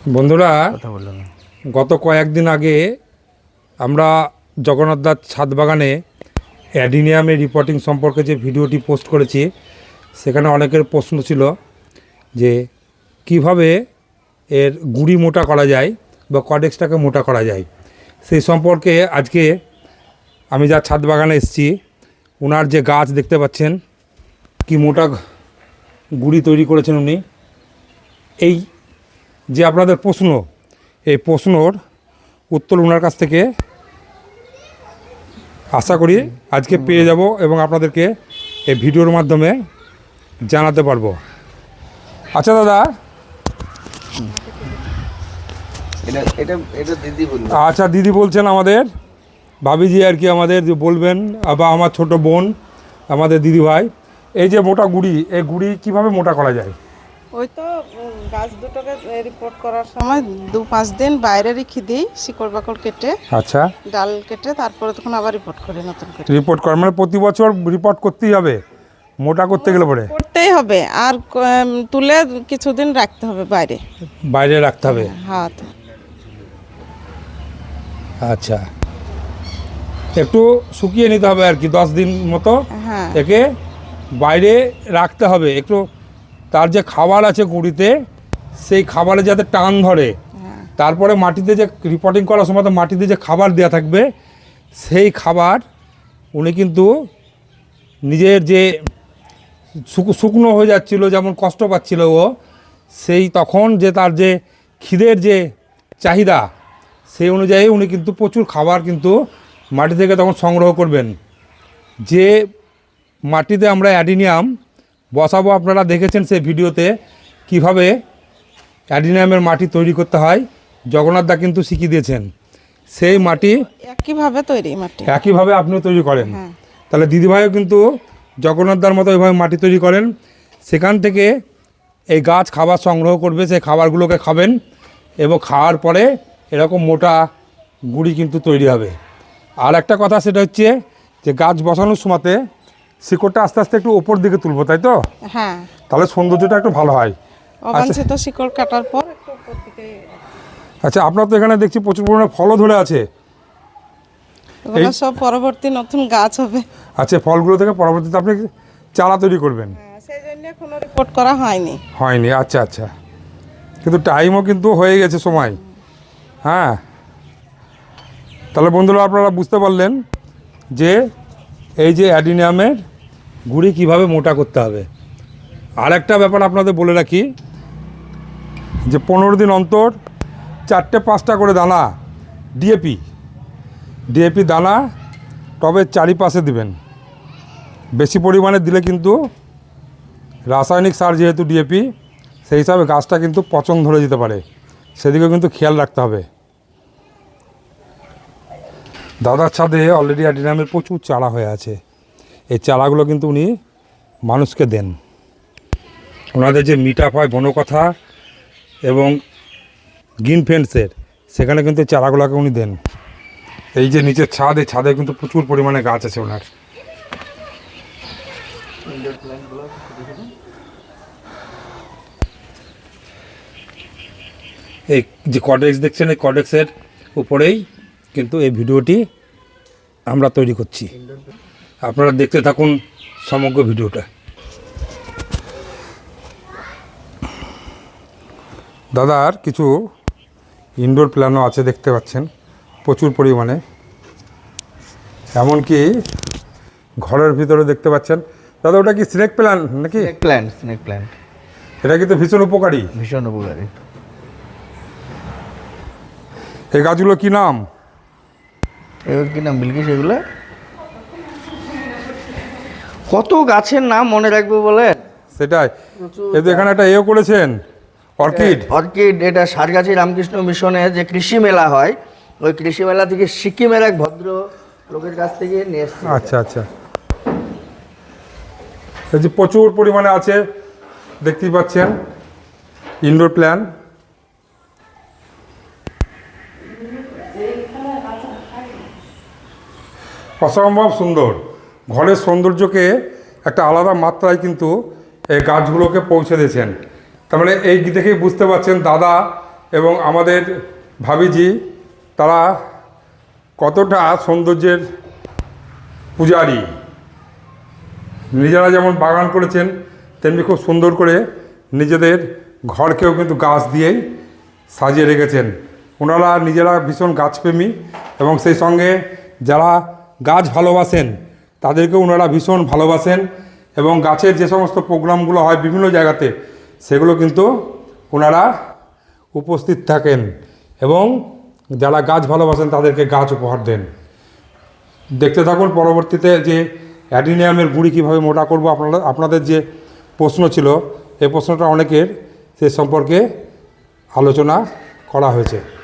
বন্ধুরা গত কয়েকদিন আগে আমরা জগন্নাথ দাস ছাদ বাগানে অ্যাডিনিয়ামের রিপোর্টিং সম্পর্কে যে ভিডিওটি পোস্ট করেছি সেখানে অনেকের প্রশ্ন ছিল যে কীভাবে এর গুড়ি মোটা করা যায় বা কডেক্সটাকে মোটা করা যায়। সেই সম্পর্কে আজকে আমি যা ছাদ বাগানে এসেছি ওনার যে গাছ দেখতে পাচ্ছেন কি মোটা গুড়ি তৈরি করেছেন উনি এই যে আপনাদের প্রশ্ন এই প্রশ্নর উত্তর ওনার কাছ থেকে আশা করি আজকে পেয়ে যাব এবং আপনাদেরকে এই ভিডিওর মাধ্যমে জানাতে পারব। আচ্ছা দাদা। এটা এটা এটা দিদি বলল। আচ্ছা দিদি বলছেন আমাদের ভাবিজি আর কি আমাদের যে বলবেন বা আমার ছোট বোন আমাদের দিদি ভাই এই যে মোটা গুড়ি এই গুড়ি কীভাবে মোটা করা যায়? ওই তো গাছ দুটোকে রিপোর্ট করার সময় দু পাঁচ দিন বাইরে রেখে দিই শিকড় বাকড় কেটে আচ্ছা। ডাল কেটে তারপরে তখন আবার রিপোর্ট করি নতুন করে। রিপোর্ট কর মানে প্রতি বছর রিপোর্ট করতেই হবে? মোটা করতে গেলে পরে? করতেই হবে। আর তুলে কিছুদিন রাখতে হবে বাইরে। বাইরে রাখতে হবে? হাত। আচ্ছা। একটু শুকিয়ে নিতে হবে আর কি দশ দিন মতো হ্যাঁ। একে বাইরে রাখতে হবে। একটু তার যে খাবার আছে গুঁড়িতে সেই খাবারে যাতে টান ধরে। হ্যাঁ। তারপরে মাটিতে যে রিপোর্টিং করার সময় তো মাটিতে যে খাবার দেওয়া থাকবে সেই খাবার উনি কিন্তু নিজের যে শুক- শুকনো হয়ে যাচ্ছিল যেমন কষ্ট পাচ্ছিল ও সেই তখন যে তার যে খিদের যে চাহিদা সেই অনুযায়ী উনি কিন্তু প্রচুর খাবার কিন্তু মাটি থেকে তখন সংগ্রহ করবেন। যে মাটিতে আমরা অ্যাডিনিয়াম বসাবো আপনারা দেখেছেন সেই ভিডিওতে কীভাবে অ্যাডিনিয়ামের মাটি তৈরি করতে হয়। জগন্নাথ দা কিন্তু শিখিয়ে দিয়েছেন সেই মাটি একইভাবে তৈরি মাটি। একইভাবে আপনিও তৈরি করেন। হ্যাঁ। তাহলে দিদিভাইও কিন্তু জগন্নাথদার মতো এইভাবে মাটি তৈরি করেন। সেখান থেকে এই গাছ খাবার সংগ্রহ করবে সেই খাবারগুলোকে খাবেন এবং খাওয়ার পরে এরকম মোটা গুড়ি কিন্তু তৈরি হবে। আর একটা কথা সেটা হচ্ছে যে গাছ বসানোর সময়তে শিকড়টা আস্তে আস্তে একটু ওপর দিকে তুলবো তাই তো? হ্যাঁ। তাহলে সৌন্দর্যটা একটু ভালো হয়। অবাঞ্ছিত শিকড় কাটার পর একটু উপর দিকে আচ্ছা আপনার তো এখানে দেখছি প্রচুর পরিমাণে ফলও ধরে আছে। এগুলো সব পরবর্তী নতুন গাছ হবে। আচ্ছা ফলগুলো থেকে পরবর্তীতে আপনি চারা তৈরি করবেন? হ্যাঁ, সেই জন্য কোনো রিপোর্ট করা হয়নি। হয়নি আচ্ছা আচ্ছা। কিন্তু টাইমও কিন্তু হয়ে গেছে সময়। হ্যাঁ। তাহলে বন্ধুরা আপনারা বুঝতে পারলেন যে এই যে অ্যাডিনিয়ামের গুড়ি কীভাবে মোটা করতে হবে। আর একটা ব্যাপার আপনাদের বলে রাখি যে পনেরো দিন অন্তর চারটে পাঁচটা করে দানা ডিএপি ডিএপি দানা টবের চারিপাশে দিবেন। বেশি পরিমাণে দিলে কিন্তু রাসায়নিক সার যেহেতু ডিএপি সেই হিসাবে গাছটা কিন্তু পচন ধরে যেতে পারে। সেদিকেও কিন্তু খেয়াল রাখতে হবে। দাদার ছাদে অলরেডি অ্যাডিনামের প্রচুর চারা হয়ে আছে। এই চারাগুলো কিন্তু উনি মানুষকে দেন। ওনাদের যে মিট হয় বনকথা এবং গ্রিন ফেন্সের, সেখানে কিন্তু চারাগুলোকে উনি দেন। এই যে নিচের ছাদ এই ছাদে কিন্তু প্রচুর পরিমাণে গাছ আছে ওনার। এই যে কডেক্স দেখছেন, এই কডেক্সের উপরেই কিন্তু এই ভিডিওটি আমরা তৈরি করছি। আপনারা দেখতে থাকুন সমগ্র ভিডিওটা। দাদার কিছু ইনডোর প্ল্যানও আছে দেখতে পাচ্ছেন প্রচুর পরিমাণে। এমনকি ঘরের ভিতরে দেখতে পাচ্ছেন। দাদা ওটা কি স্নেক প্ল্যান নাকি? স্নেক প্ল্যান্ট স্নেক প্ল্যান্ট এটা কিন্তু ভীষণ উপকারী। ভীষণ উপকারী। এই গাছগুলো কি নাম? এগুলো কি নাম বিলকিস এগুলো? কত গাছের নাম মনে রাখব বলে সেটাই। এখানে একটা এও করেছেন। অর্কিড? অর্কিড এটা সারগাছি রামকৃষ্ণ মিশনে যে কৃষি মেলা হয় ওই কৃষি মেলা থেকে সিকিমের এক ভদ্র লোকের কাছ থেকে নিয়ে এসছি। আচ্ছা আচ্ছা। এই যে প্রচুর পরিমাণে আছে দেখতেই পাচ্ছেন ইনডোর প্ল্যান অসম্ভব সুন্দর। ঘরের সৌন্দর্যকে একটা আলাদা মাত্রায় কিন্তু এই গাছগুলোকে পৌঁছে দিয়েছেন। তার মানে এই দেখেই বুঝতে পারছেন দাদা এবং আমাদের ভাবিজি, তারা কতটা সৌন্দর্যের পূজারী। নিজেরা যেমন বাগান করেছেন, তেমনি খুব সুন্দর করে নিজেদের ঘরকেও কিন্তু গাছ দিয়েই সাজিয়ে রেখেছেন। ওনারা নিজেরা ভীষণ গাছপ্রেমী এবং সেই সঙ্গে যারা গাছ ভালোবাসেন তাদেরকে ওনারা ভীষণ ভালোবাসেন এবং গাছের যে সমস্ত প্রোগ্রামগুলো হয় বিভিন্ন জায়গাতে সেগুলো কিন্তু ওনারা উপস্থিত থাকেন এবং যারা গাছ ভালোবাসেন তাদেরকে গাছ উপহার দেন। দেখতে থাকুন পরবর্তীতে যে অ্যাডিনিয়ামের গুঁড়ি কীভাবে মোটা করব, আপনারা, আপনাদের যে প্রশ্ন ছিল এই প্রশ্নটা অনেকের সে সম্পর্কে আলোচনা করা হয়েছে।